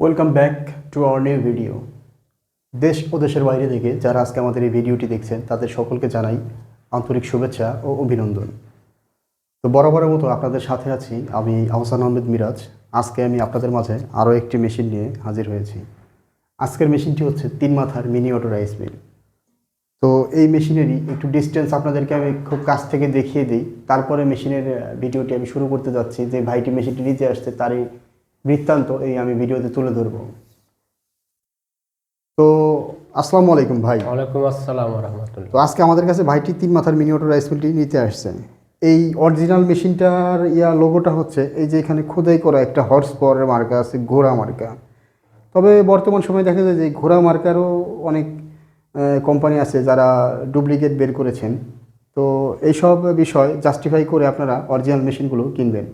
Welcome back to our new video দেশ ও দেশের বাইরে থেকে যারা আজকে আমাদের এই ভিডিওটি দেখছেন, তাদের সকলকে জানাই আন্তরিক শুভেচ্ছা ও অভিনন্দন। তো বরাবরের মতো আপনাদের সাথে আছি আমি আহসান আহমেদ মিরাজ। আজকে আমি আপনাদের মাঝে আরও একটি মেশিন নিয়ে হাজির হয়েছি। আজকের মেশিনটি হচ্ছে তিন মাথার মিনি অটো রাইস মিল। তো এই মেশিনেরই একটু ডিস্টেন্স আপনাদেরকে আমি খুব কাছ থেকে দেখিয়ে দিই। তারপরে মেশিনের ভিডিওটি আমি শুরু করতে যাচ্ছি যে ভাইটি মেশিনটি নিতে আসছে, তারই বৃত্তান্ত এই আমি ভিডিওতে তুলে ধরবো। তো আসসালামু আলাইকুম ভাই। ওয়ালাইকুম আসসালাম রহমতুল্লাহ তো আজকে আমাদের কাছে ভাইটি তিন মাথার মিনি রাইস মিলটি নিতে আসছে। এই অরিজিনাল মেশিনটার ইয়া লোগোটা হচ্ছে এই যে এখানে খোদাই করা একটা হর্স পাওয়ারের মার্কা আছে ঘোড়া মার্কা তবে বর্তমান সময়ে দেখা যায় যে ঘোড়া মার্কারও অনেক কোম্পানি আছে যারা ডুপ্লিকেট বের করেছেন। তো এইসব বিষয় জাস্টিফাই করে আপনারা অরিজিনাল মেশিনগুলো কিনবেন।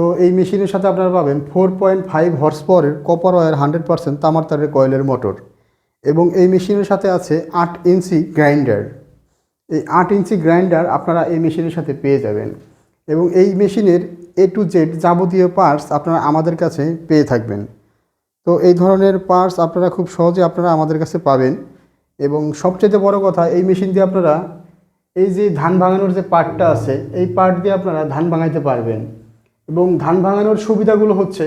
তো এই মেশিনের সাথে আপনারা পাবেন ফোর পয়েন্ট ফাইভ হর্স পাওয়ারের কপার ওয়ার হান্ড্রেড পার্সেন্ট তামার তারের কয়েলের মোটর এবং এই মেশিনের সাথে আছে আট ইঞ্চি গ্রাইন্ডার এই আট ইঞ্চি গ্রাইন্ডার আপনারা এই মেশিনের সাথে পেয়ে যাবেন এবং এই মেশিনের এ টু জেড যাবতীয় পার্টস আপনারা আমাদের কাছে পেয়ে থাকবেন। তো এই ধরনের পার্টস আপনারা খুব সহজে আপনারা আমাদের কাছে পাবেন এবং সবচেয়ে বড় কথা, এই মেশিন দিয়ে আপনারা এই যে ধান ভাঙানোর যে পার্টটা আছে, এই পার্ট দিয়ে আপনারা ধান ভাঙাইতে পারবেন। এবং ধান ভাঙানোর সুবিধাগুলো হচ্ছে,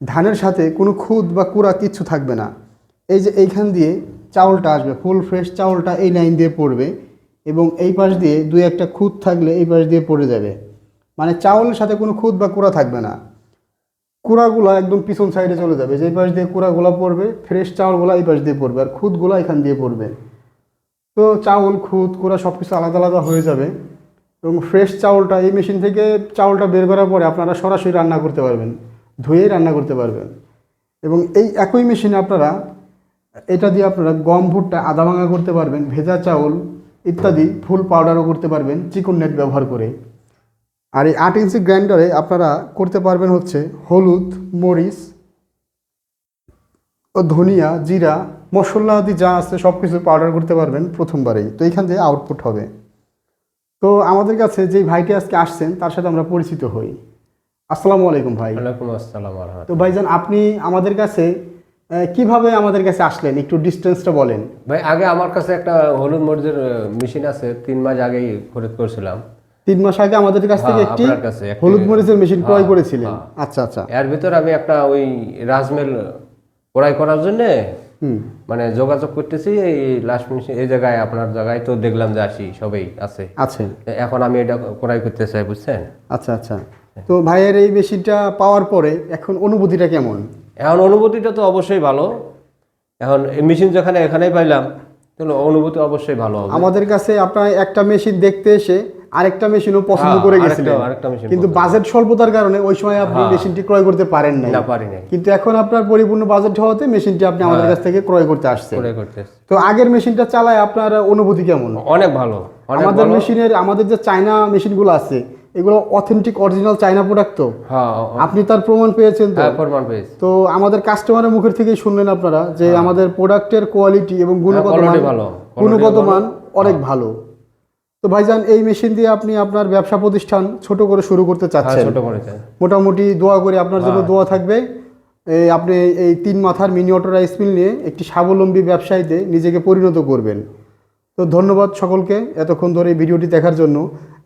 ধানের সাথে কোনো খুদ বা কুড়া কিচ্ছু থাকবে না। এই যে এইখান দিয়ে চাউলটা আসবে, ফুল ফ্রেশ চাউলটা এই লাইন দিয়ে পড়বে এবং এই পাশ দিয়ে দুই একটা খুদ থাকলে এই পাশ দিয়ে পড়ে যাবে। মানে চাউলের সাথে কোনো খুদ বা কুড়া থাকবে না। কুড়াগুলো একদম পিছন সাইডে চলে যাবে, যেই পাশ দিয়ে কুড়াগুলো পড়বে, ফ্রেশ চাউলগুলো এই পাশ দিয়ে পড়বে আর খুদগুলো এখান দিয়ে পড়বে। তো চাউল, খুদ, কুড়া সব কিছু আলাদা আলাদা হয়ে যাবে। এবং ফ্রেশ চাউলটা, এই মেশিন থেকে চাউলটা বের করার পরে আপনারা সরাসরি রান্না করতে পারবেন ধুয়ে রান্না করতে পারবেন। এবং এই একই মেশিনে আপনারা, এটা দিয়ে আপনারা গম ভুট্টা, আদা ভাঙা করতে পারবেন, ভেজা চাউল ইত্যাদি ফুল পাউডারও করতে পারবেন, চিকন নেট ব্যবহার করে। আর এই আট ইঞ্চি গ্রাইন্ডারে আপনারা করতে পারবেন হচ্ছে হলুদ, মরিচ, ও ধনিয়া, জিরা, মশলা আদি যা আছে সব কিছু পাউডার করতে পারবেন প্রথমবারেই। তো এইখান থেকে আউটপুট হবে। তো আমাদের কাছে যে ভাইটি আজকে আসছেন তার সাথে আমরা পরিচিত হই। আসসালামু আলাইকুম ভাই। ওয়ালাইকুম আসসালাম তো ভাইজান আপনি আমাদের কাছে কীভাবে আমাদের কাছে আসলেন? একটু ডিস্টেন্সটা বলেন। ভাই আগে আমার কাছে একটা হলুদ মরিচের মেশিন আছে তিন মাস আগেই খরিদ করেছিলাম। তিন মাস আগে আমাদের কাছ থেকে হ্যাঁ, একটি হলুদ মরিচের মেশিন ক্রয় হ্যাঁ, করেছিলেন। হ্যাঁ। আচ্ছা আচ্ছা। এর ভিতর আমি একটা ওই রাজমেল ক্রয় করার জন্য মানে যোগাযোগ করতেছি এই লাস্ট মেশিন এই জায়গায় আপনার জায়গায় তো দেখলাম যে আসি সবাই আছে। আছে। এখন আমি এটা ক্রয় করতে চাই বুঝছেন? আচ্ছা আচ্ছা। তো ভাইয়ের এই মেশিনটা পাওয়ার পরে এখন অনুভূতিটা কেমন? এখন অনুভূতিটা তো অবশ্যই ভালো। এখন এই মেশিন যেখানে এখানেই পাইলাম তাহলে অনুভূতি অবশ্যই ভালো হবে। আমাদের কাছে আপনার একটা মেশিন দেখতে এসে আরেকটা মেশিনও পছন্দ হ্যাঁ, করে গেছিলেন। কিন্তু বাজেট স্বল্পতার কারণে ওই সময় আপনি হ্যাঁ। মেশিনটি ক্রয় করতে পারেন নাই। কিন্তু এখন আপনার পরিপূর্ণ বাজেট হওয়াতে মেশিনটি আপনি আমাদের হ্যাঁ। কাছ থেকে ক্রয় করতে করতে তো আগের মেশিনটা চালায় আপনার অনুভূতি কেমন? অনেক ভালো আমাদের মেশিনের আমাদের যে চায়না মেশিনগুলো আছে এগুলো অথেন্টিক অরিজিনাল চায়না প্রোডাক্ট তো। হ্যাঁ আপনি তার প্রমাণ পেয়েছেন তো? প্রমাণ পেয়েছি। তো আমাদের কাস্টমারের মুখের থেকেই শুনলেন আপনারা যে আমাদের প্রোডাক্টের কোয়ালিটি এবং গুণগত মান। ভালো। গুণগত মান। অনেক ভালো। তো ভাইজান এই মেশিন দিয়ে আপনি আপনার ব্যবসা প্রতিষ্ঠান ছোট করে শুরু করতে হ্যাঁ চাচ্ছেন। ছোট করেছে মোটামুটি দোয়া করে আপনার জন্য হ্যাঁ। দোয়া থাকবে। এই আপনি এই তিন মাথার মিনি অটো রাইস মিল নিয়ে একটি স্বাবলম্বী ব্যবসায়ীতে নিজেকে পরিণত করবেন। তো ধন্যবাদ সকলকে এতক্ষণ ধরে এই ভিডিওটি দেখার জন্য।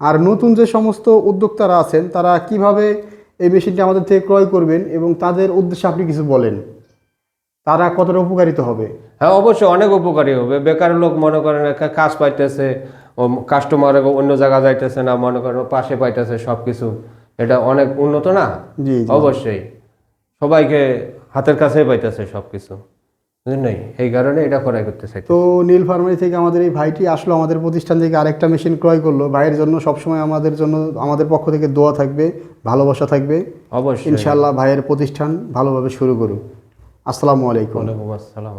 আর নতুন যে সমস্ত উদ্যোক্তারা আছেন তারা কীভাবে এই মেশিনটি আমাদের থেকে ক্রয় করবেন এবং তাদের উদ্দেশ্যে আপনি কিছু বলেন? তারা কতটা উপকারিত হবে? হ্যাঁ অবশ্যই অনেক উপকারী হবে। বেকার লোক মনে করেন কাজ পাইতেছে ও কাস্টমার অন্য জায়গা যাইতেছে না মনে করো পাশে পাইতেছে সব কিছু এটা অনেক উন্নত না? অবশ্যই। সবাইকে হাতের কাছেই পাইতেছে সব কিছু বুঝলেন এই কারণে এটা ক্রয় করতে চাই তো নীল ফার্মারি থেকে আমাদের এই ভাইটি আসলো আমাদের প্রতিষ্ঠান থেকে আরেকটা মেশিন ক্রয় করল। ভাইয়ের জন্য সবসময় আমাদের জন্য আমাদের পক্ষ থেকে দোয়া থাকবে ভালোবাসা থাকবে। অবশ্যই। ইনশাআল্লাহ ভাইয়ের প্রতিষ্ঠান ভালোভাবে শুরু করুক। আসসালামু আলাইকুম। ওয়ালাইকুম আসসালাম